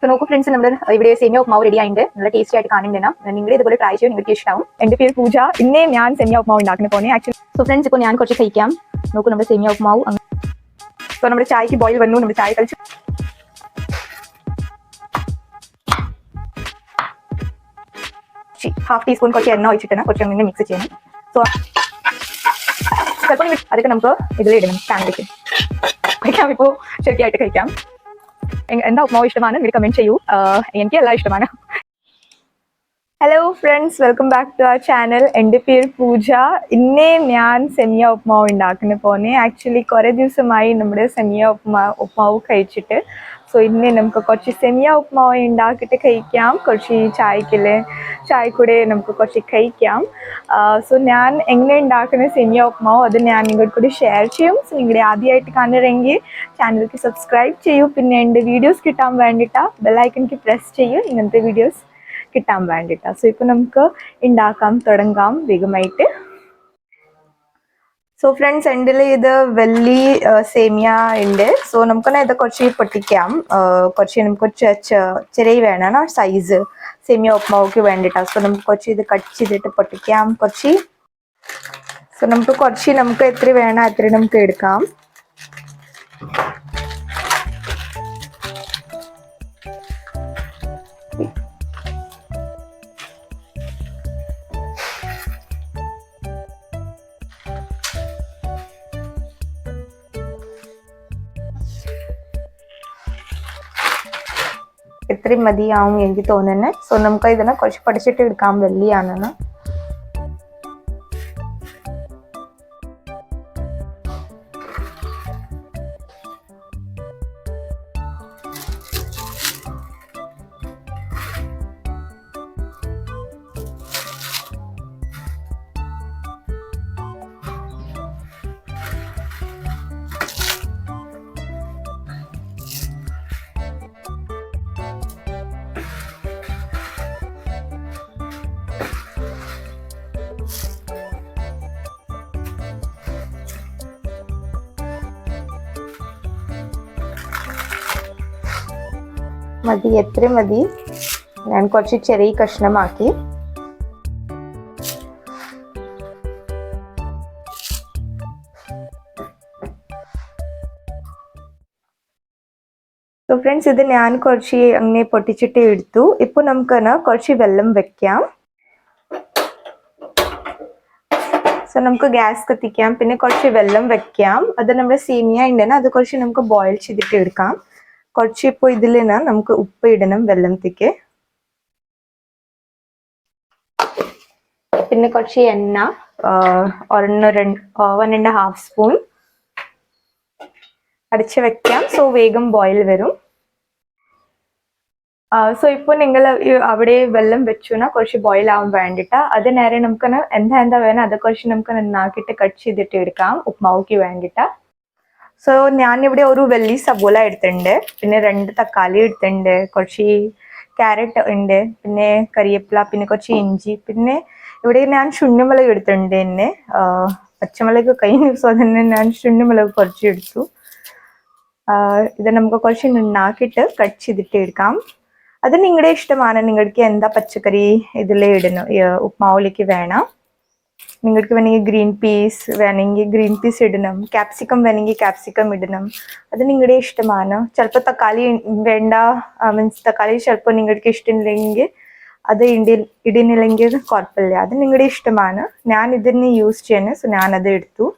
So നോക്കൂ friends നമ്മുടെ ഇവിടെ സെമിയ ഉപ്മാവ് റെഡി ആയിട്ട് നല്ല ടേസ്റ്റി ആയിട്ട് കാണുന്നുണ്ട് നിങ്ങൾ ഇതുപോലെ ട്രൈ ചെയ്യും നിങ്ങൾക്ക് ഇഷ്ടമാവും എന്റെ പേര് പൂജ. ഇന്നേ ഞാൻ സെമിയ ഉപ്മാവ് ഉണ്ടാക്കുന്ന പോണേ ആക്ച്വലി സോ ഫ്രണ്ട്സ് ഇപ്പോൾ ഞാൻ കുറച്ച് കഴിക്കാം. നോക്കൂ നമ്മുടെ സെമിയ ഉപ്മാവ്. സോ നമ്മുടെ ചായക്ക് ബോയിൽ വന്നു. നമ്മുടെ ചായ കളിച്ചു ഹാഫ് ടീസ്പൂൺ കുറച്ച് എണ്ണ ഒഴിച്ചിട്ടാണ് കുറച്ച് അങ്ങനെ മിക്സ് ചെയ്യണം. സോ ചിലപ്പോൾ അതൊക്കെ നമുക്ക് ഇതിലിടണം ഫാമിലിക്ക് കഴിക്കാം ഇപ്പോൾ ശരിയായിട്ട് കഴിക്കാം. എന്താ ഉപ്മാവ് ഇഷ്ടമാണ്? നിങ്ങൾ കമന്റ് ചെയ്യൂ. എനിക്ക് എല്ലാം ഇഷ്ടമാണ്. Hello friends welcome back to our channel എന്റെ പേര് പൂജ ഇന്നേ ഞാൻ സെമിയ ഉപ്മാവ് ഉണ്ടാക്കുന്ന പോന്നെ. ആക്ച്വലി കുറേ ദിവസമായി നമ്മുടെ സെമിയ ഉപ്മാവ് ഉപ്മാവ് കഴിച്ചിട്ട് സോ ഇന്ന് നമുക്ക് കുറച്ച് സെമിയ ഉപ്മാവ് ഉണ്ടാക്കിയിട്ട് കഴിക്കാം. കുറച്ച് ചായക്കിൽ ചായ കൂടെ നമുക്ക് കുറച്ച് കഴിക്കാം. സോ ഞാൻ എങ്ങനെ ഉണ്ടാക്കുന്ന സെമിയ ഉപ്മാവ് അത് ഞാൻ നിങ്ങളുടെ കൂടി ഷെയർ ചെയ്യും. സോ നിങ്ങളുടെ ആദ്യമായിട്ട് കാണുന്നെങ്കിൽ ചാനലിലേക്ക് സബ്സ്ക്രൈബ് ചെയ്യൂ. പിന്നെ എന്റെ വീഡിയോസ് കിട്ടാൻ വേണ്ടിയിട്ട് ബെല്ലൈക്കണിക്ക് പ്രസ് ചെയ്യൂ. ഇങ്ങനത്തെ വീഡിയോസ് കിട്ടാൻ വേണ്ടിയിട്ട്. സോ ഇപ്പോൾ നമുക്ക് ഉണ്ടാക്കാം തുടങ്ങാം. വേഗമായിട്ട്. സോ ഫ്രണ്ട്സ് എന്റെ ഇത് വെള്ളി സേമിയ ഉണ്ട് സോ നമുക്കൊന്ന് ഇത് കുറച്ച് പൊട്ടിക്കാം. കുറച്ച് നമുക്ക് ചെറിയ വേണം സൈസ് സേമിയ ഉപ്മാവുക്ക് വേണ്ടിയിട്ടാണ് സോ നമുക്ക് കുറച്ച് ഇത് കട്ട് ചെയ്തിട്ട് പൊട്ടിക്കാം. കുറച്ച്. സോ നമുക്ക് കുറച്ച് നമുക്ക് എത്ര വേണം അത്ര നമുക്ക് എടുക്കാം. ഇത്രയും മതിയാവും എനിക്ക് തോന്നുന്നത് സോ നമുക്ക് ഇതിനെ കുറച്ച് പഠിച്ചിട്ട് എടുക്കാം. വെള്ളിയാണെന്ന്. മതി എത്ര മതി. ഞാൻ കുറച്ച് ചെറിയ കഷ്ണമാക്കി. സോ ഫ്രണ്ട്സ് ഇത് ഞാൻ കുറച്ച് അങ്ങനെ പൊട്ടിച്ചിട്ട് എടുത്തു. ഇപ്പോൾ നമുക്കെന്നാ കുറച്ച് വെള്ളം വെക്കാം. സോ നമുക്ക് ഗ്യാസ് കത്തിക്കാം. പിന്നെ കുറച്ച് വെള്ളം വെക്കാം. അത് നമ്മുടെ സേമിയ ഉണ്ടെന്ന് അത് കുറച്ച് നമുക്ക് ബോയിൽ ചെയ്തിട്ട് എടുക്കാം. കുറച്ച് ഇപ്പോൾ ഇതിൽ നമുക്ക് ഉപ്പ് ഇടണം വെള്ളത്തേക്ക്. പിന്നെ കുറച്ച് എണ്ണ ഒരെണ്ണം രണ്ട് വൺ ആൻഡ് ഹാഫ് സ്പൂൺ. അടിച്ച് വെക്കാം. സോ വേഗം ബോയിൽ വരും. സോ ഇപ്പോൾ നിങ്ങൾ അവിടെ വെള്ളം വെച്ചുനാ കുറച്ച് ബോയിൽ ആവാൻ വേണ്ടിയിട്ട് അത് നേരെ നമുക്ക് എന്താ എന്താ വേണം അത് കുറച്ച് നമുക്ക് നന്നാക്കിയിട്ട് കട്ട് ചെയ്തിട്ട് എടുക്കാം. ഉപ്മാവുക്ക് വേണ്ടിയിട്ട് സോ ഞാൻ ഇവിടെ ഒരു വെള്ളി സബോല എടുത്തിട്ടുണ്ട്. പിന്നെ രണ്ട് തക്കാളി എടുത്തിട്ടുണ്ട്. കുറച്ച് ക്യാരറ്റ് ഉണ്ട്. പിന്നെ കരിയേപ്പില പിന്നെ കുറച്ച് ഇഞ്ചി. പിന്നെ ഇവിടെ ഞാൻ ചുണ്ണുമുളക് എടുത്തിട്ടുണ്ട് തന്നെ. പച്ചമുളക് കഴിഞ്ഞ ദിവസം തന്നെ ഞാൻ ചുണ്ണുമുളക് കുറച്ച് എടുത്തു. ഇത് നമുക്ക് കുറച്ച് നുണ്ണാക്കിയിട്ട് കട്ട് ചെയ്തിട്ട് എടുക്കാം. അത് നിങ്ങളുടെ ഇഷ്ടമാണ്. നിങ്ങൾക്ക് എന്താ പച്ചക്കറി ഇതിൽ ഇടുന്നു ഉപ്മാവിലേക്ക് വേണം. നിങ്ങൾക്ക് വേണമെങ്കിൽ ഗ്രീൻ പീസ് വേണമെങ്കിൽ ഗ്രീൻ പീസ് ഇടണം. ക്യാപ്സിക്കം വേണമെങ്കിൽ ക്യാപ്സിക്കം ഇടണം. അത് നിങ്ങളുടെ ഇഷ്ടമാണ്. ചിലപ്പോൾ തക്കാളി വേണ്ട മീൻസ് തക്കാളി ചിലപ്പോൾ നിങ്ങൾക്ക് ഇഷ്ടമില്ലെങ്കിൽ അത് ഇടി ഇടുന്നില്ലെങ്കിൽ കുഴപ്പമില്ല. അത് നിങ്ങളുടെ ഇഷ്ടമാണ്. ഞാൻ ഇതിന് യൂസ് ചെയ്യുന്നത് സോ ഞാനത് എടുത്തു.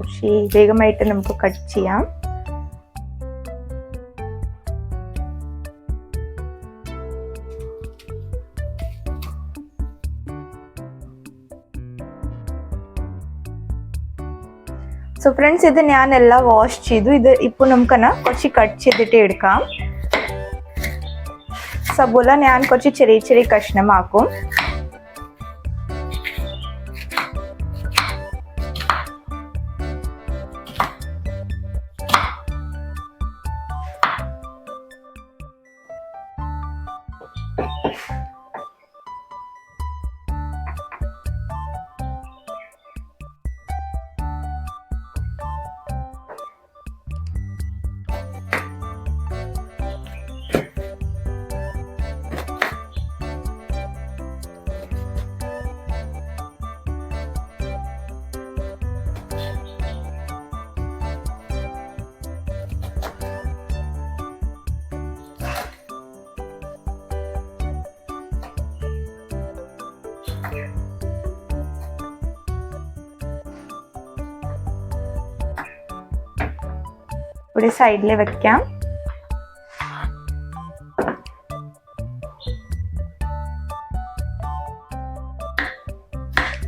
പക്ഷേ വേഗമായിട്ട് നമുക്ക് കട്ട് ചെയ്യാം. സോ ഫ്രണ്ട്സ് ഇത് ഞാനെല്ലാം വാഷ് ചെയ്തു ഇത് ഇപ്പോൾ നമുക്കെന്നാ കുറച്ച് കട്ട് ചെയ്തിട്ട് എടുക്കാം സബോല ഞാൻ കുറച്ച് ചെറിയ ചെറിയ കഷ്ണമാക്കും ഇവിടെ സൈഡിൽ വെക്കാം.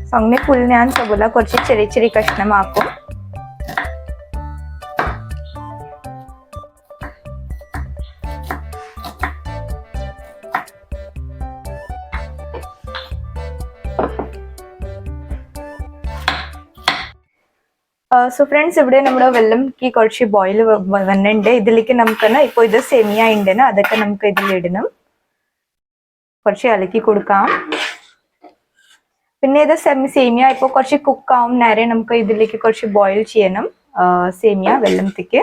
സോ അങ്ങനെ ഫുൾ ഞാൻ സബോല കുറച്ച് ചെറിയ ചെറിയ കഷ്ണമാക്കും. സോ ഫ്രണ്ട്സ് ഇവിടെ നമ്മുടെ വെള്ളംക്ക് കുറച്ച് ബോയിൽ വന്നിട്ടുണ്ട്. ഇതിലേക്ക് നമുക്ക് ഇപ്പോൾ ഇത് സെമിയ ഉണ്ട് അതൊക്കെ നമുക്ക് ഇതിൽ ഇടണം. കുറച്ച് ഇളക്കി കൊടുക്കാം. പിന്നെ ഇത് സെമി സേമിയ ഇപ്പോൾ കുറച്ച് കുക്ക് ആവും നേരെ നമുക്ക് ഇതിലേക്ക് കുറച്ച് ബോയിൽ ചെയ്യണം. സേമിയ വെള്ളത്തേക്ക്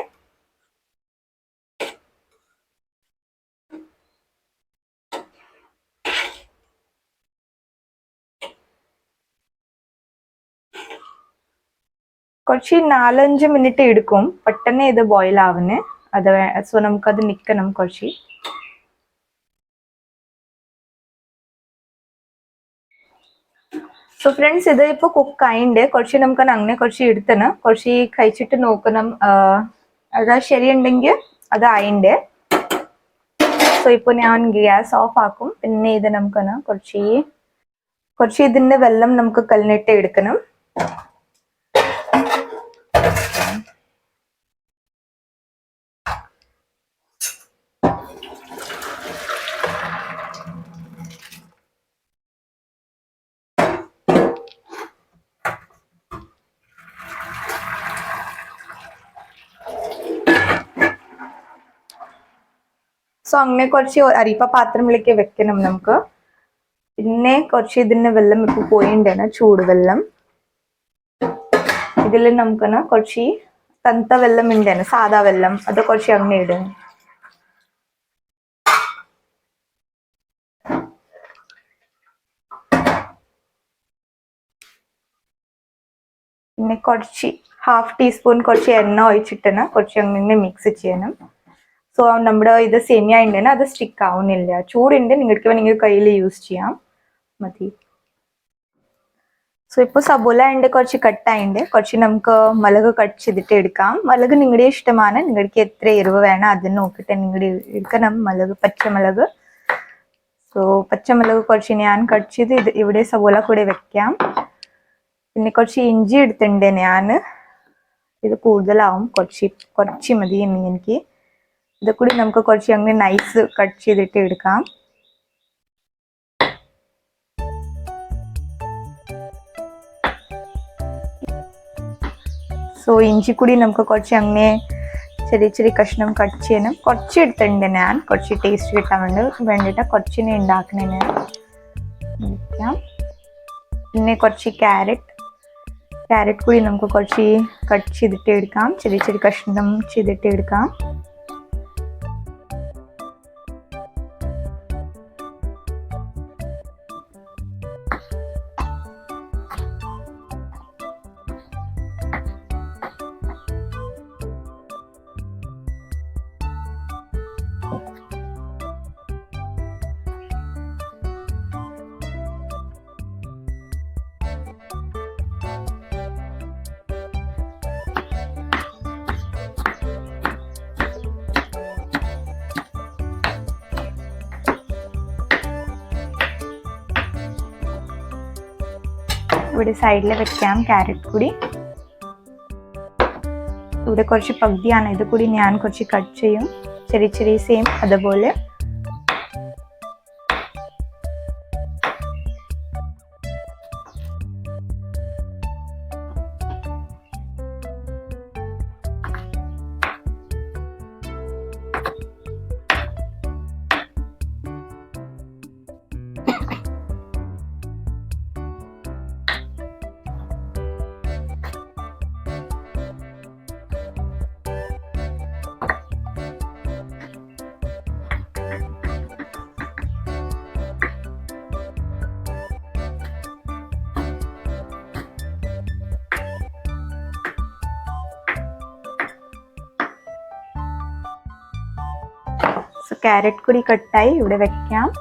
കുറച്ച് നാലഞ്ച് മിനിറ്റ് എടുക്കും. പെട്ടെന്ന് ഇത് ബോയിൽ ആവുന്നേ. അത് സോ നമുക്കത് നിൽക്കണം കുറച്ച്. സോ ഫ്രണ്ട്സ് ഇത് ഇപ്പോൾ കുക്ക് ആയിണ്ട്. കുറച്ച് നമുക്ക് അങ്ങനെ കുറച്ച് എടുത്തണം. കുറച്ച് കഴിച്ചിട്ട് നോക്കണം. അത് ശരിയുണ്ടെങ്കിൽ അത് ആയിണ്ട്. സോ ഇപ്പോൾ ഞാൻ ഗ്യാസ് ഓഫ് ആക്കും. പിന്നെ ഇത് നമുക്കൊന്ന് കുറച്ച് കുറച്ച് ഇതിന്റെ വെള്ളം നമുക്ക് കല്ലിനിട്ട് എടുക്കണം. സോ അങ്ങനെ കുറച്ച് അരിപ്പ പാത്രത്തിലേക്ക് വെക്കണം നമുക്ക്. പിന്നെ കുറച്ച് ഇതിന്റെ വെള്ളം ഇപ്പൊ പോയിണ്ടാണ് ചൂടുവെള്ളം. ഇതിൽ നമുക്ക് കുറച്ച് തണുത്ത വെള്ളം ഉണ്ടാണ് സാധാ വെള്ളം. അത് കുറച്ച് അങ്ങനെ ഇടും. പിന്നെ കുറച്ച് ഹാഫ് ടീസ്പൂൺ കുറച്ച് എണ്ണ ഒഴിച്ചിട്ടാണ് കുറച്ച് അങ്ങനെ മിക്സ് ചെയ്യണം. സോ നമ്മുടെ ഇത് സേമിയ ഉണ്ടെന്ന് അത് സ്റ്റിക്ക് ആവുന്നില്ല. ചൂടുണ്ട്. നിങ്ങൾക്ക് വേണമെങ്കിൽ കയ്യിൽ യൂസ് ചെയ്യാം. മതി. സോ ഇപ്പോൾ സബോല ഉണ്ട് കുറച്ച് കട്ടായിണ്ട് കുറച്ച് നമുക്ക് മുളക് കട്ട് ചെയ്തിട്ട് എടുക്കാം. മുളക് നിങ്ങളുടെ ഇഷ്ടമാണ്. നിങ്ങൾക്ക് എത്ര എരിവ് വേണം അത് നോക്കിയിട്ട് നിങ്ങളുടെ എടുക്കണം. മുളക് പച്ചമുളക്. സോ പച്ചമുളക് കുറച്ച് ഞാൻ കട്ട് ചെയ്ത് ഇത് ഇവിടെ സബോല കൂടെ വെക്കാം. പിന്നെ കുറച്ച് ഇഞ്ചി എടുത്തിട്ടുണ്ട് ഞാൻ. ഇത് കൂടുതലാവും. കുറച്ച് കുറച്ച് മതി എനിക്ക്. ഇത് കൂടി നമുക്ക് കുറച്ച് അങ്ങനെ നൈസ് കട്ട് ചെയ്തിട്ട് എടുക്കാം. സോ ഇഞ്ചി കൂടി നമുക്ക് കുറച്ച് അങ്ങനെ ചെറിയ ചെറിയ കഷ്ണം കട്ട് ചെയ്യണം. കുറച്ച് എടുത്തിട്ടുണ്ട് ഞാൻ. കുറച്ച് ടേസ്റ്റ് കിട്ടാൻ വേണ്ടി വേണ്ടിയിട്ട് കുറച്ചിനെ ഉണ്ടാക്കണേ ഞാൻ. പിന്നെ കുറച്ച് ക്യാരറ്റ് ക്യാരറ്റ് കൂടി നമുക്ക് കുറച്ച് കട്ട് ചെയ്തിട്ട് എടുക്കാം. ചെറിയ ചെറിയ കഷ്ണം ചെയ്തിട്ട് എടുക്കാം. ഇവിടെ സൈഡിൽ വെക്കാം ക്യാരറ്റ് കൂടി. ഇവിടെ കുറച്ച് പകുതിയാണ്. ഇത് കൂടി ഞാൻ കുറച്ച് കട്ട് ചെയ്യും. ചെറിയ ചെറിയ സെയിം അതുപോലെ ക്യാരറ്റ് കൂടി കട്ടായി ഇവിടെ വെക്കാം.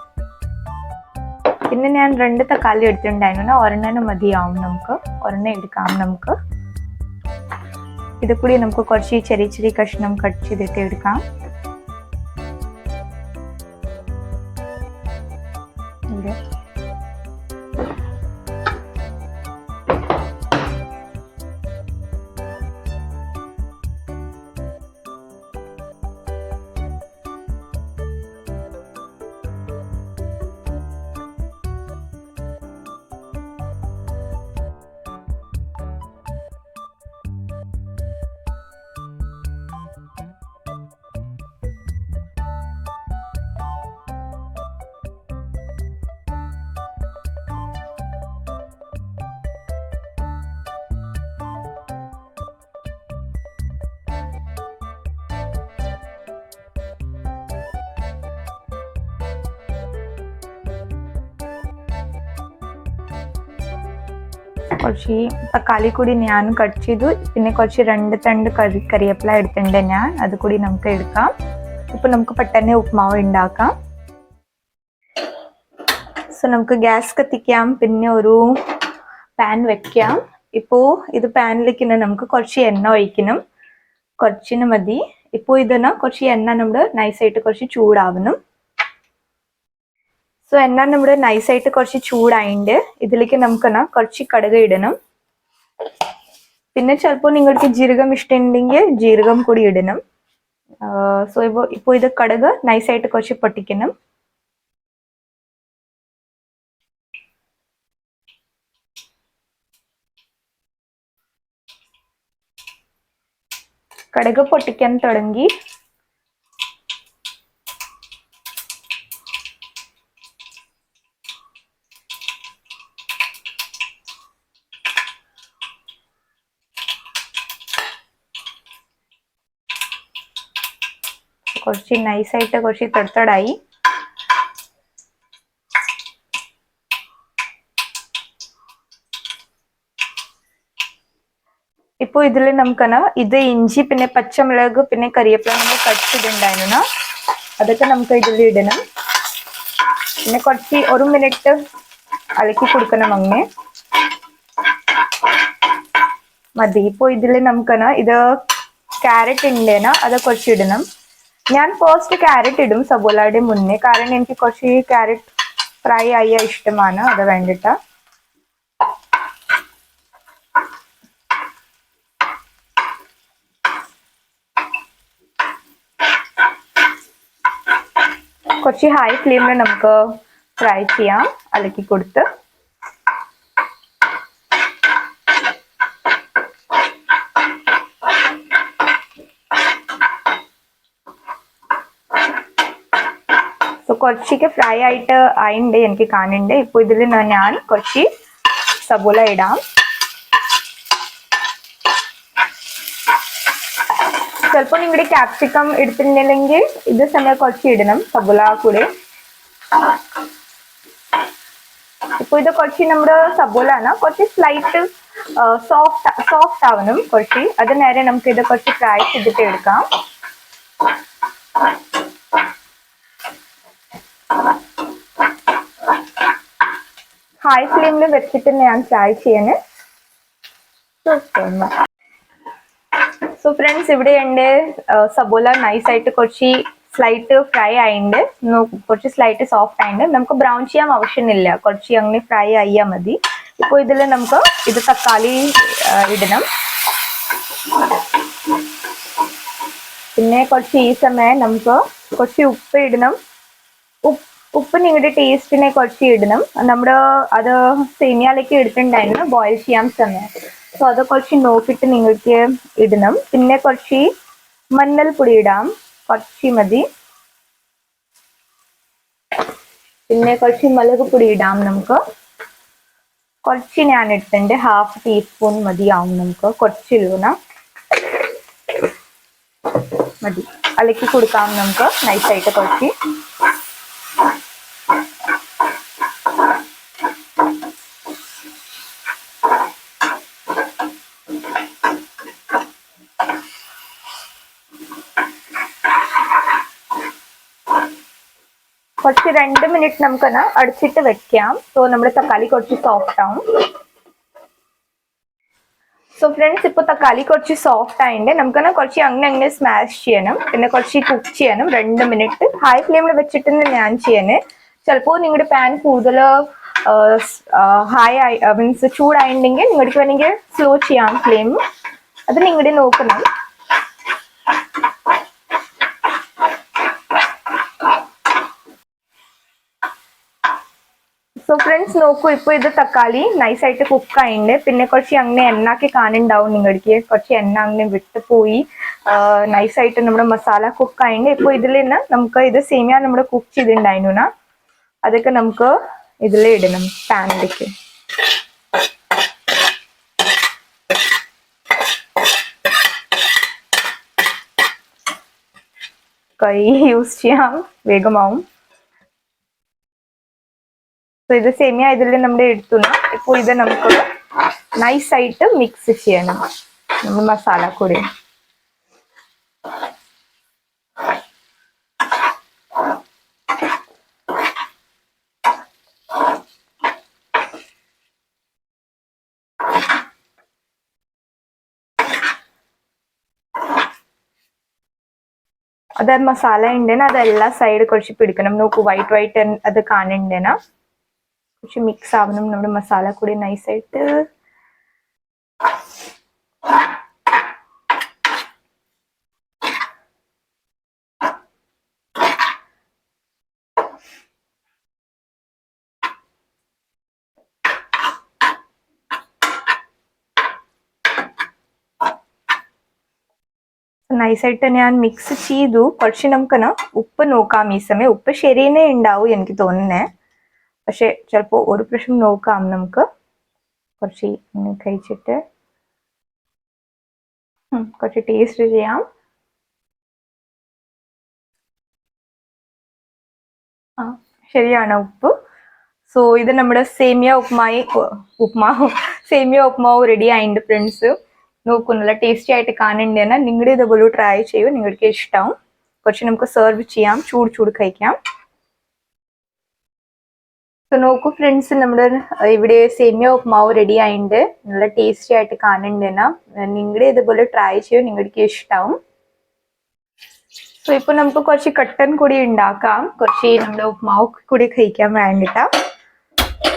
പിന്നെ ഞാൻ രണ്ട് തക്കാളി എടുത്തിട്ടുണ്ടായിരുന്നു ഒരെണ്ണം മതിയാവും നമുക്ക്. ഒരെണ്ണം എടുക്കാം നമുക്ക്. ഇത് കൂടി നമുക്ക് കുറച്ച് ചെറിയ ചെറിയ കഷ്ണം കട്ട് ചെയ്തിട്ട് എടുക്കാം. കുറച്ച് തക്കാളി കൂടി ഞാൻ കട്ട് ചെയ്തു. പിന്നെ കുറച്ച് രണ്ട് തണ്ട് കറി കറിവേപ്പില എടുത്തിട്ടുണ്ട് ഞാൻ. അത് കൂടി നമുക്ക് എടുക്കാം. ഇപ്പൊ നമുക്ക് പെട്ടെന്ന് ഉപ്മാവ് ഉണ്ടാക്കാം. സോ നമുക്ക് ഗ്യാസ് കത്തിക്കാം. പിന്നെ ഒരു പാൻ വെക്കാം. ഇപ്പോ ഇത് പാനിലേക്ക് നമുക്ക് കുറച്ച് എണ്ണ ഒഴിക്കണം. കുറച്ചിന് മതി. ഇപ്പോൾ ഇതിന് കുറച്ച് എണ്ണ നമ്മൾ നൈസായിട്ട് കുറച്ച് ചൂടാവണം. സോ എണ്ണ നമ്മുടെ നൈസായിട്ട് കുറച്ച് ചൂടായിണ്ട്. ഇതിലേക്ക് നമുക്ക് എന്നാ കുറച്ച് കടുക് ഇടണം. പിന്നെ ചിലപ്പോൾ നിങ്ങൾക്ക് ജീരകം ഇഷ്ടമുണ്ടെങ്കിൽ ജീരകം കൂടി ഇടണം. സോ ഇപ്പോൾ ഇപ്പോൾ ഇത് കടുക് നൈസായിട്ട് കുറച്ച് പൊട്ടിക്കണം. കടുക് പൊട്ടിക്കാൻ തുടങ്ങി. കുറച്ച് നൈസായിട്ട് കുറച്ച് തടത്തടായി. ഇപ്പൊ ഇതിൽ നമുക്കാണ് ഇത് ഇഞ്ചി പിന്നെ പച്ചമുളക് പിന്നെ കരിയേപ്പില നമ്മൾ കട്ട് ചെയ്തിട്ടുണ്ടായിരുന്നു അതൊക്കെ നമുക്ക് ഇതിൽ ഇടണം. പിന്നെ കുറച്ച് ഒരു മിനിറ്റ് അലക്കി കൊടുക്കണം അങ്ങനെ മതി. ഇപ്പൊ ഇതിൽ നമുക്കാണ് ഇത് ക്യാരറ്റ് ഉണ്ടേന അത് കുറച്ച് ഇടണം. ഞാൻ ഫസ്റ്റ് ക്യാരറ്റ് ഇടും സബോളയുടെ മുന്നേ. കാരണം എനിക്ക് കുറച്ച് ക്യാരറ്റ് ഫ്രൈ ആയ ഇഷ്ടമാണ്. അത് വേണ്ടിട്ട്. കുറച്ച് ഹൈ ഫ്ലെയിമിൽ നമുക്ക് ഫ്രൈ ചെയ്യാം. അലക്കി കൊടുത്ത്. സോ കുറച്ചൊക്കെ ഫ്രൈ ആയിട്ട് ആയിണ്ട് എനിക്ക് കാണുന്നുണ്ട്. ഇപ്പൊ ഇതിൽ ഞാൻ കുറച്ച് സബോള ഇടാം. ചിലപ്പോൾ നിങ്ങളുടെ ക്യാപ്സിക്കം എടുത്തിട്ടുണ്ടെങ്കിൽ ഇത് സമയം കുറച്ച് ഇടണം സബോള കൂടെ. ഇപ്പൊ ഇത് കുറച്ച് നമ്മുടെ സബോള ആണ്. കുറച്ച് സ്ലൈറ്റ് സോഫ്റ്റ് സോഫ്റ്റ് ആവണം കുറച്ച്. അത് നേരെ നമുക്ക് ഇത് കുറച്ച് ഫ്രൈ ചെയ്തിട്ട് എടുക്കാം. ഹൈ ഫ്ലെയിമിൽ വെച്ചിട്ട് ഞാൻ ഫ്രൈ ചെയ്യണേ. സോ ഫ്രണ്ട്സ് ഇവിടെ ഉണ്ട് സബോല നൈസ് ആയിട്ട് കുറച്ച് സ്ലൈറ്റ് ഫ്രൈ ആയിണ്ട്. കുറച്ച് സ്ലൈറ്റ് സോഫ്റ്റ് ആയിണ്ട്. നമുക്ക് ബ്രൗൺ ചെയ്യാൻ ആവശ്യമില്ല. കുറച്ച് അങ്ങനെ ഫ്രൈ ആയാൽ മതി. ഇപ്പോൾ ഇതിൽ നമുക്ക് ഇത് തക്കാളി ഇടണം. പിന്നെ കുറച്ച് ഈ സമയം നമുക്ക് കുറച്ച് ഉപ്പ് ഇടണം. ഉപ്പ് നിങ്ങളുടെ ടേസ്റ്റിനെ കുറച്ച് ഇടണം. നമ്മുടെ അത് സേമിയാലേക്ക് എടുത്തിട്ടുണ്ടായിരുന്നു ബോയിൽ ചെയ്യാൻ സമയം സോ അത് കുറച്ച് നോക്കിയിട്ട് നിങ്ങൾക്ക് ഇടണം. പിന്നെ കുറച്ച് മഞ്ഞൾപ്പൊടി ഇടാം. കുറച്ച് മതി. പിന്നെ കുറച്ച് മുളക് പൊടി ഇടാം നമുക്ക്. കുറച്ച് ഞാൻ എടുത്തിട്ടുണ്ട്. ഹാഫ് ടീസ്പൂൺ മതിയാവും നമുക്ക്. കുറച്ച് ലൂണ മതി. അലക്കി കൊടുക്കാം നമുക്ക്. നൈസായിട്ട് കുറച്ച്. കുറച്ച് രണ്ട് മിനിറ്റ് നമുക്കൊന്ന് അടിച്ചിട്ട് വെക്കാം. സോ നമ്മുടെ തക്കാളി കുറച്ച് സോഫ്റ്റ് ആവും. സോ ഫ്രണ്ട്സ് ഇപ്പോൾ തക്കാളി കുറച്ച് സോഫ്റ്റ് ആയിട്ട് നമുക്കൊന്ന് കുറച്ച് അങ്ങനെ അങ്ങനെ സ്മാഷ് ചെയ്യണം. പിന്നെ കുറച്ച് കുക്ക് ചെയ്യണം. രണ്ട് മിനിറ്റ്. ഹൈ ഫ്ലെയിമിൽ വെച്ചിട്ട് ഞാൻ ചെയ്യണേ. ചിലപ്പോൾ നിങ്ങളുടെ പാൻ കൂടുതൽ ഹൈ ആയി മീൻസ് ചൂടായിട്ടുണ്ടെങ്കിൽ നിങ്ങൾക്ക് വേണമെങ്കിൽ സ്ലോ ചെയ്യാം ഫ്ലെയിം അത് നിങ്ങളുടെ നോക്കണം. സോ ഫ്രണ്ട്സ് നോക്കൂ ഇപ്പോൾ ഇത് തക്കാളി നൈസായിട്ട് കുക്ക് ആയിട്ടുണ്ട് പിന്നെ കുറച്ച് അങ്ങനെ എണ്ണാക്കി കാണുന്നുണ്ടാവും നിങ്ങൾക്ക്. കുറച്ച് എണ്ണ അങ്ങനെ വിട്ട് പോയി. നൈസായിട്ട് നമ്മുടെ മസാല കുക്ക് ആയിട്ടുണ്ട് ഇപ്പോൾ ഇതിൽ നിന്ന് നമുക്ക് ഇത് സേമിയ നമ്മുടെ കുക്ക് ചെയ്തിട്ടുണ്ടായിരുന്നു അതൊക്കെ നമുക്ക് ഇതിൽ ഇടണം പാനിലേക്ക് യൂസ് ചെയ്യാം വേഗമാവും. സോ ഇത് സേമിയ ഇതിൽ നമ്മൾ എടുത്തു ഇപ്പോൾ ഇത് നമുക്ക് നൈസ് ആയിട്ട് മിക്സ് ചെയ്യണം. നമ്മൾ മസാല കൂടി. അതായത് മസാല ഉണ്ടേന അത് സൈഡ് കുറച്ച് പിടിക്കണം. നോക്കൂ വൈറ്റ് വൈറ്റ് അത് കാണുന്നുണ്ടേന കുറച്ച് മിക്സ് ആവണം. നമ്മുടെ മസാല കൂടി നൈസായിട്ട് നൈസായിട്ട് ഞാൻ മിക്സ് ചെയ്തു. കുറച്ച് നമുക്ക് ഉപ്പ് നോക്കാം ഈ സമയം. ഉപ്പ് ശരിയെന്നെ ഉണ്ടാവും എനിക്ക് തോന്നുന്നേ. പക്ഷെ ചിലപ്പോൾ ഒരു പ്രാവശ്യം നോക്കാം നമുക്ക്. കുറച്ച് കഴിച്ചിട്ട്. കുറച്ച് ടേസ്റ്റ് ചെയ്യാം. ആ ശരിയാണ് ഉപ്പ്. സോ ഇത് നമ്മുടെ സേമിയ ഉപ്മായി ഉപ്മാവ് സേമിയ ഉപ്മാവ് റെഡി ആയിട്ടുണ്ട് ഫ്രണ്ട്സ് നോക്കൂ നല്ല ടേസ്റ്റി ആയിട്ട് കാണുന്നുണ്ടെന്ന് നിങ്ങളുടെ ഇതുപോലെ ട്രൈ ചെയ്യൂ നിങ്ങൾക്ക് ഇഷ്ടമാവും കുറച്ച് നമുക്ക് സെർവ് ചെയ്യാം ചൂട് ചൂട് കഴിക്കാം. സോ നോക്കൂ ഫ്രണ്ട്സ് നമ്മുടെ ഇവിടെ സേമിയ ഉപ്മാവ് റെഡി ആയിട്ടുണ്ട് നല്ല ടേസ്റ്റി ആയിട്ട് കാണുന്നുണ്ടെന്ന് നിങ്ങളുടെ ഇതുപോലെ ട്രൈ ചെയ്യും നിങ്ങൾക്ക് ഇഷ്ടമാവും സോ ഇപ്പൊ നമുക്ക് കുറച്ച് കട്ടൻ കൂടി ഉണ്ടാക്കാം. കുറച്ച് നമ്മുടെ ഉപ്മാവ് കൂടി കഴിക്കാൻ വേണ്ടിട്ടാ.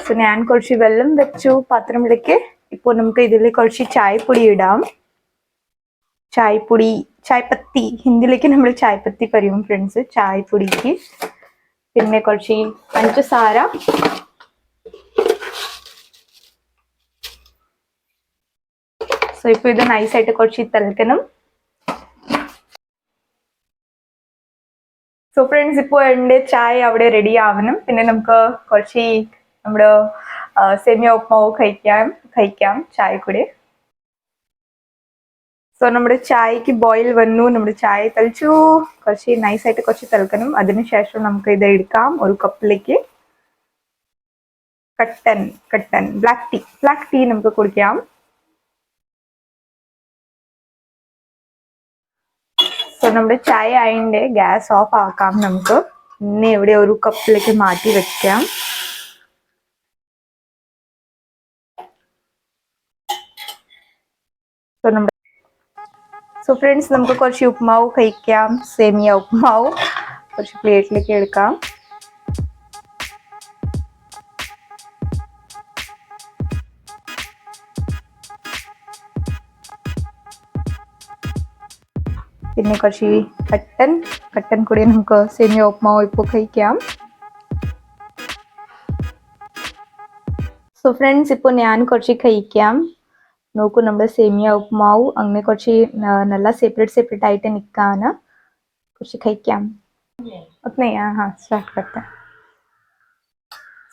സോ ഞാൻ കുറച്ച് വെള്ളം വെച്ചു പാത്രത്തിലേക്ക്. ഇപ്പോൾ നമുക്ക് ഇതിൽ കുറച്ച് ചായപ്പൊടി ഇടാം. ചായപ്പൊടി ചായപ്പത്തി. ഹിന്ദിയിലേക്ക് നമ്മൾ ചായപ്പത്തി പറയും ഫ്രണ്ട്സ് ചായപ്പൊടിക്ക്. പിന്നെ കുറച്ച് പഞ്ചസാര. സോ ഇപ്പൊ ഇത് നൈസായിട്ട് കുറച്ച് തിളക്കണം. സോ ഫ്രണ്ട്സ് ഇപ്പോൾ എന്റെ ചായ അവിടെ റെഡി ആവണം. പിന്നെ നമുക്ക് കുറച്ച് നമ്മുടെ സെമിയ ഉപ്മാവ് കഴിക്കാം കഴിക്കാം ചായ കൂടെ സോ നമ്മുടെ ചായക്ക് ബോയിൽ വന്നു. നമ്മുടെ ചായ തളിച്ചു. കുറച്ച് നൈസായിട്ട് കുറച്ച് തിളക്കണം. അതിനുശേഷം നമുക്ക് ഇത് എടുക്കാം. ഒരു കപ്പിലേക്ക് കട്ടൻ കട്ടൻ ബ്ലാക്ക് ടീ ബ്ലാക്ക് ടീ നമുക്ക് കുടിക്കാം. സോ നമ്മുടെ ചായ ആയതിന്റെ ഗ്യാസ് ഓഫ് ആക്കാം നമുക്ക്. ഇനി ഇവിടെ ഒരു കപ്പിലേക്ക് മാറ്റി വെക്കാം. സോ നമ്മുടെ സോ ഫ്രണ്ട്സ് നമുക്ക് കുറച്ച് ഉപ്മാവ് കഴിക്കാം സേമിയ ഉപ്മാവ് കുറച്ച് പ്ലേറ്റിലേക്ക് എടുക്കാം പിന്നെ കുറച്ച് കട്ടൻ കട്ടൻ കൂടി നമുക്ക് സേമിയ ഉപ്മാവ് ഇപ്പോൾ കഴിക്കാം സോ ഫ്രണ്ട്സ് ഇപ്പോൾ ഞാൻ കുറച്ച് കഴിക്കാം നോക്കൂ നമ്മൾ സേമിയ ഉപ്പുമാവ് അങ്ങനെ കുറച്ച് നല്ല സെപ്പറേറ്റ് സെപ്പറേറ്റ് ആയിട്ട് നിൽക്കാന് കുറച്ച് കഴിക്കാം. ഒന്നയാ ഹാ സ്റ്റാർട്ട് കത്താം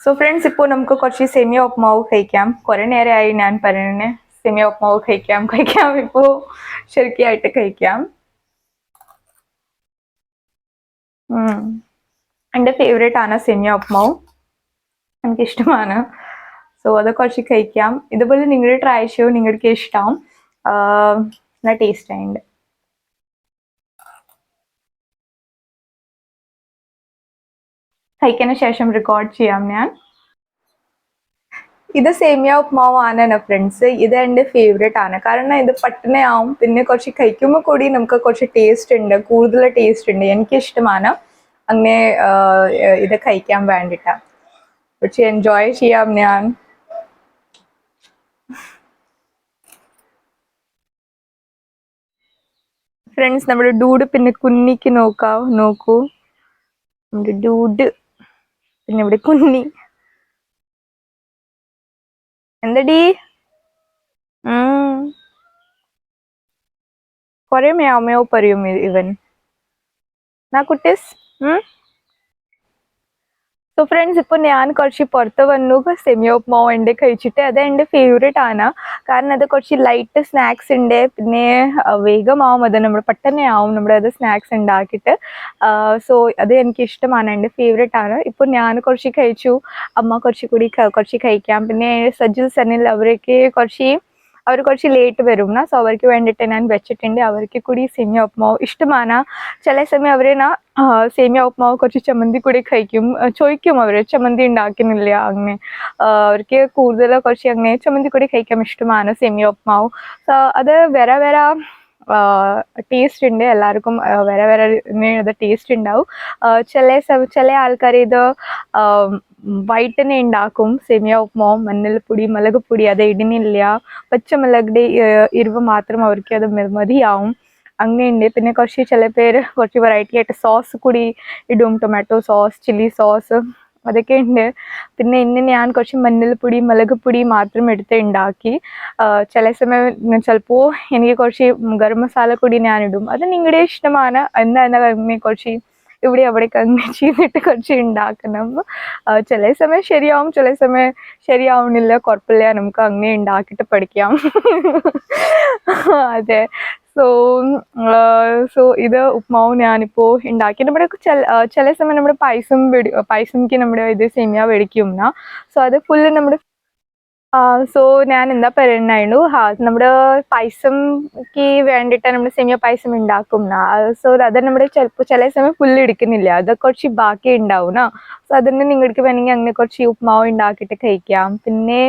സോ ഫ്രണ്ട്സ് ഇപ്പോൾ നമുക്ക് കുറച്ച് സെമിയ ഉപ്പുമാവ് കഴിക്കാം. കുറേ നേരമായി ഞാൻ പറഞ്ഞിന് സെമിയ ഉപ്പുമാവ് കഴിക്കാം കഴിക്കാം. ഇപ്പോൾ ശരിക്കായിട്ട് കഴിക്കാം. എന്റെ ഫേവറേറ്റ് ആണ് സെമിയ ഉപ്പുമാവ് എനിക്കിഷ്ടമാണ്. സോ അത് കുറച്ച് കഴിക്കാം. ഇതുപോലെ നിങ്ങൾ ട്രൈ ചെയ്യൂ നിങ്ങൾക്ക് ഇഷ്ടം. നല്ല ടേസ്റ്റ് ആയിട്ടുണ്ട് കഴിക്കുന്ന ശേഷം റെക്കോർഡ് ചെയ്യാം ഞാൻ. ഇത് സേമിയ ഉപ്മാവാണ് ഫ്രണ്ട്സ് ഇത് എന്റെ ഫേവറേറ്റ് ആണ്. കാരണം ഇത് പട്ടണയാവും പിന്നെ കുറച്ച് കഴിക്കുമ്പോൾ കൂടി നമുക്ക് കുറച്ച് ടേസ്റ്റ് ഉണ്ട് കൂടുതൽ ടേസ്റ്റ് ഉണ്ട്. എനിക്ക് ഇഷ്ടമാണ് അങ്ങനെ ഇത് കഴിക്കാൻ വേണ്ടിയിട്ടാണ് കുറച്ച് എൻജോയ് ചെയ്യാം ഞാൻ. ഫ്രണ്ട്സ് നമ്മുടെ ഡൂഡ് പിന്നെ കുന്നിക്ക് നോക്കാം നോക്കൂ. നമ്മുടെ ഡൂഡ് പിന്നെ ഇവിടെ കുന്നി. എന്തടി. കൊറേ മ്യാവ് പറയും ഇവൻ. നാ കുട്ടീസ്? സോ ഫ്രണ്ട്സ് ഇപ്പോൾ ഞാൻ കുറച്ച് പുറത്ത് വന്നു. സെമിയ ഉപ്മാവ് ഉണ്ട് കഴിച്ചിട്ട്. അത് എന്റെ ഫേവറേറ്റ് ആണ്. കാരണം അത് കുറച്ച് ലൈറ്റ് സ്നാക്സ് ഉണ്ട്. പിന്നെ വേഗമാവും. അത് നമ്മൾ പെട്ടെന്ന് ആവും നമ്മുടെ അത് സ്നാക്സ് ഉണ്ടാക്കിയിട്ട്. സോ അത് എനിക്ക് ഇഷ്ടമാണ്. എന്റെ ഫേവറേറ്റ് ആണ്. ഇപ്പോൾ ഞാൻ കുറച്ച് കഴിച്ചു. അമ്മ കുറച്ച് കൂടി കുറച്ച് കഴിക്കാം. പിന്നെ സജിൽ സനിൽ അവരൊക്കെ കുറച്ച് അവർ കുറച്ച് ലേറ്റ് വരും. na സോ അവർക്ക് വേണ്ടിയിട്ട് ഞാൻ വെച്ചിട്ടുണ്ട്. അവർക്ക് കൂടി സേമിയ ഉപ്മാവ് ഇഷ്ടമാണ്. ചില സമയം അവർ സേമിയ ഉപ്മാവ് കുറച്ച് ചമ്മന്തി കൂടി കഴിക്കും. ചോദിക്കും അവർ ചമ്മന്തി ഉണ്ടാക്കുന്നില്ല അങ്ങനെ. അവർക്ക് കൂടുതൽ കുറച്ച് അങ്ങനെ ചമ്മന്തി കൂടി കഴിക്കാൻ ഇഷ്ടമാണ് സേമിയ ഉപ്മാവ് സോ അത് വേറെ വേറെ ടേസ്റ്റ് ഉണ്ട്. എല്ലാവർക്കും വേറെ വേറെ ടേസ്റ്റ് ഉണ്ടാവും. ചില ചില ആൾക്കാർ ഇത് വൈറ്റനെ ഉണ്ടാക്കും. സെമിയ ഉപ്മാവ് മഞ്ഞൾപ്പൊടി മുളക് പൊടി അത് ഇടുന്നില്ല. പച്ചമുളകിന്റെ എരിവ് മാത്രം അവർക്ക് അത് മതിയാവും. അങ്ങനെയുണ്ട്. പിന്നെ കുറച്ച് ചില പേര് കുറച്ച് വെറൈറ്റി ആയിട്ട് സോസ് കൂടി ഇടും. ടൊമാറ്റോ സോസ് ചില്ലി സോസ് അതൊക്കെ ഉണ്ട്. പിന്നെ ഇന്ന് ഞാൻ കുറച്ച് മഞ്ഞൾപ്പൊടി മുളക് പൊടി മാത്രം എടുത്ത് ഉണ്ടാക്കി. ചില സമയം ചിലപ്പോൾ എനിക്ക് കുറച്ച് ഗരം മസാല കൂടി ഞാൻ ഇടും. അത് നിങ്ങളുടെ ഇഷ്ടമാണ്. എന്താ അങ്ങനെ കുറച്ച് ഇവിടെ അവിടെ അങ്ങനെ ചെയ്തിട്ട് കുറച്ച് ഉണ്ടാക്കണം. ചില സമയം ശരിയാവും ചില സമയം ശരിയാവണില്ല കുഴപ്പമില്ല നമുക്ക് അങ്ങനെ ഉണ്ടാക്കിയിട്ട് പഠിക്കാം. അതെ. സോ സോ ഇത് ഉപ്മാവ് ഞാനിപ്പോൾ ഉണ്ടാക്കി നമ്മുടെ ചില ചില സമയം നമ്മുടെ പായസം വെടി നമ്മുടെ ഇത് സേമിയ മേടിക്കും സോ അത് ഫുള്ള് നമ്മുടെ സോ ഞാൻ എന്താ പറയുന്നുണ്ടായിരുന്നു ഹാ നമ്മുടെ പായസംക്ക് വേണ്ടിയിട്ട് നമ്മൾ സേമിയ പായസം ഉണ്ടാക്കും സോ അത് നമ്മുടെ ചിലപ്പോൾ ചില സമയം ഫുള്ള് എടുക്കുന്നില്ല അത് കുറച്ച് ബാക്കി ഉണ്ടാവും സോ അതിന് നിങ്ങൾക്ക് വേണമെങ്കിൽ അങ്ങനെ കുറച്ച് ഉപ്മാവ് ഉണ്ടാക്കിയിട്ട് കഴിക്കാം. പിന്നെ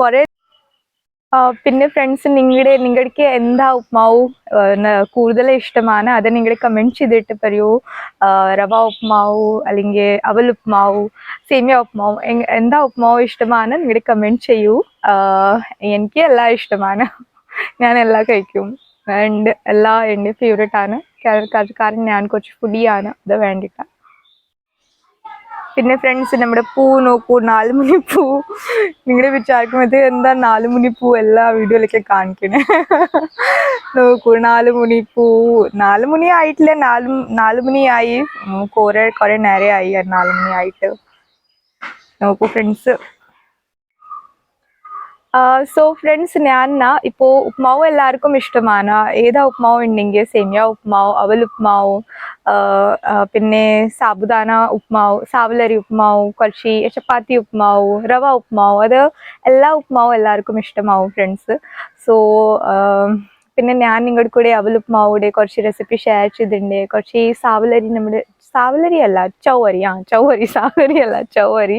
കുറേ പിന്നെ ഫ്രണ്ട്സ് നിങ്ങളുടെ നിങ്ങൾക്ക് എന്താ ഉപ്മാവ് കൂടുതൽ ഇഷ്ടമാണ്? അത് നിങ്ങൾ കമന്റ് ചെയ്തിട്ട് പറയൂ. റവ ഉപ്മാവ് അല്ലെങ്കിൽ അവൽ ഉപ്മാവ് സേമിയ ഉപ്മാവ് എന്താ ഉപ്മാവ് ഇഷ്ടമാണ്? നിങ്ങൾ കമന്റ് ചെയ്യൂ. എനിക്ക് എല്ലാം ഇഷ്ടമാണ്. ഞാൻ എല്ലാം കഴിക്കും. ആൻഡ് എല്ലാം എന്റെ ഫേവറേറ്റ് ആണ്. കാര- കാര- കാരണം ഞാൻ കുറച്ച് ഫുഡിയാണ് അത് വേണ്ടിയിട്ടാണ് പിന്നെ ഫ്രണ്ട്സ് നമ്മുടെ പൂ നോക്കൂ നാലുമണി പൂ. നിങ്ങൾ വിചാരിക്കും ഇത് എന്താ നാലുമണി പൂ? എല്ലാ വീഡിയോയിലൊക്കെ കാണിക്കണേ. നോക്കൂ നാലുമണി പൂ. നാലുമണി ആയിട്ടില്ല. നാല് നാലുമണി ആയി. കുറെ കുറെ നേരമായി ആയി. നാലുമണി ആയിട്ട്. നോക്കൂ ഫ്രണ്ട്സ് ഫ്രണ്ട്സ് ഞാൻ ന ഇപ്പോൾ ഉപ്മാവ് എല്ലാവർക്കും ഇഷ്ടമാണ്. ഏതാ ഉപ്മാവ് ഉണ്ടെങ്കിൽ സേമിയ ഉപ്മാവ് അവൽ ഉപ്മാവ് പിന്നെ സാബുദാന ഉപ്മാവ് സാവലരി ഉപ്മാവ് കുറച്ച് ചപ്പാത്തി ഉപ്മാവ് റവ ഉപ്മാവ് അത് എല്ലാ ഉപ്മാവും എല്ലാവർക്കും ഇഷ്ടമാവും ഫ്രണ്ട്സ് സോ പിന്നെ ഞാൻ നിങ്ങളുടെ കൂടെ അവൽ ഉപ്മാവുടെ കുറച്ച് റെസിപ്പി ഷെയർ ചെയ്തിട്ടുണ്ട്. കുറച്ച് സാവലരി നമ്മുടെ സാവലരി അല്ല ചൗവരി. ആ ചൗവരി സാവലരി അല്ല ചൗവരി.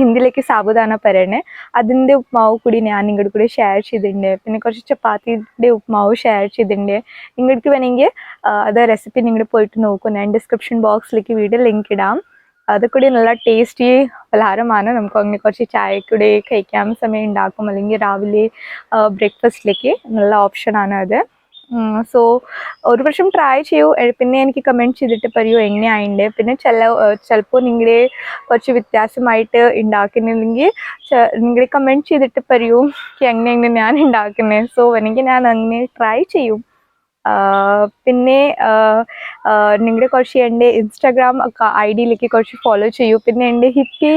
ഹിന്ദിയിലേക്ക് സാബുദാന പറയണേ അതിന്റെ ഉപ്മാവ് കൂടി ഞാൻ നിങ്ങളുടെ കൂടെ ഷെയർ ചെയ്തിട്ടുണ്ട് പിന്നെ കുറച്ച് ചപ്പാത്തിന്റെ ഉപ്മാവ് ഷെയർ ചെയ്തിട്ടുണ്ട് നിങ്ങൾക്ക് വേണമെങ്കിൽ അത് റെസിപ്പി നിങ്ങൾ പോയിട്ട് നോക്കൂ. ഞാൻ ഡിസ്ക്രിപ്ഷൻ ബോക്സിലേക്ക് വീഡിയോ ലിങ്ക് ഇടാം. അത് കൂടി നല്ല ടേസ്റ്റി പലഹാരമാണ്. നമുക്ക് അങ്ങനെ കുറച്ച് ചായക്കൂടെ കഴിക്കാൻ സമയം ഉണ്ടാക്കും. അല്ലെങ്കിൽ രാവിലെ ബ്രേക്ക്ഫാസ്റ്റിലേക്ക് നല്ല ഓപ്ഷനാണ് അത്. സോ ഒരു പ്രാവശ്യം ട്രൈ ചെയ്യൂ. പിന്നെ എനിക്ക് കമന്റ് ചെയ്തിട്ട് പറയൂ എങ്ങനെയായിണ്ട്? പിന്നെ ചില ചിലപ്പോൾ നിങ്ങളെ കുറച്ച് വ്യത്യാസമായിട്ട് ഉണ്ടാക്കുന്നില്ലെങ്കിൽ നിങ്ങളെ കമന്റ് ചെയ്തിട്ട് പറയൂ എങ്ങനെ എങ്ങനെ ഞാൻ ഉണ്ടാക്കുന്നത് സോ വേണമെങ്കിൽ ഞാൻ അങ്ങനെ ട്രൈ ചെയ്യും. പിന്നെ നിങ്ങളുടെ കുറച്ച് എന്റെ ഇൻസ്റ്റാഗ്രാം ഐ ഡിയിലേക്ക് കുറച്ച് ഫോളോ ചെയ്യൂ. പിന്നെ എന്റെ ഹിപ്പി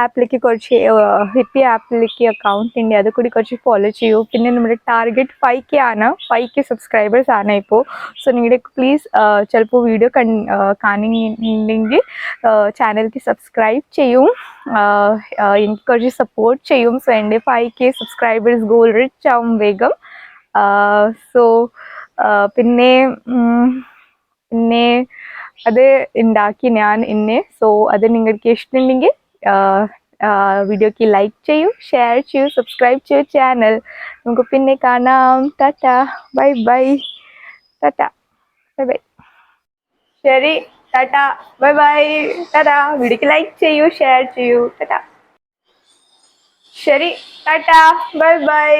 ആപ്പിലേക്ക് കുറച്ച് ഹിപ്പി ആപ്പിലേക്ക് അക്കൗണ്ട് ഉണ്ട്. അത് കൂടി കുറച്ച് ഫോളോ ചെയ്യൂ. പിന്നെ നമ്മുടെ ടാർഗറ്റ് ഫൈവ് കെ ആണ്. ഫൈവ് കെ സബ്സ്ക്രൈബേഴ്സ് ആണ് ഇപ്പോൾ. സോ നിങ്ങളുടെ പ്ലീസ് ചിലപ്പോൾ വീഡിയോ കൺ കാണുന്നുണ്ടെങ്കിൽ ചാനലിലേക്ക് സബ്സ്ക്രൈബ് ചെയ്യും. എനിക്ക് കുറച്ച് സപ്പോർട്ട് ചെയ്യും. സോ എന്റെ five K subscribers goal reach ആവും വേഗം. സോ പിന്നെ പിന്നെ അത് ഉണ്ടാക്കി ഞാൻ ഇന്ന്. സോ അത് നിങ്ങൾക്ക് ഇഷ്ടമുണ്ടെങ്കിൽ വീഡിയോക്ക് ലൈക്ക് ചെയ്യൂ ഷെയർ ചെയ്യൂ സബ്സ്ക്രൈബ് ചെയ്യൂ ചാനൽ നമുക്ക് പിന്നെ കാണാം. Tata. Bye bye tata. Bye bye ശരി. ടാറ്റ. Bye bye tata. വീഡിയോക്ക് ലൈക്ക് ചെയ്യൂ ഷെയർ ചെയ്യൂ. ടാറ്റ. ശരി. ടാറ്റ. Bye by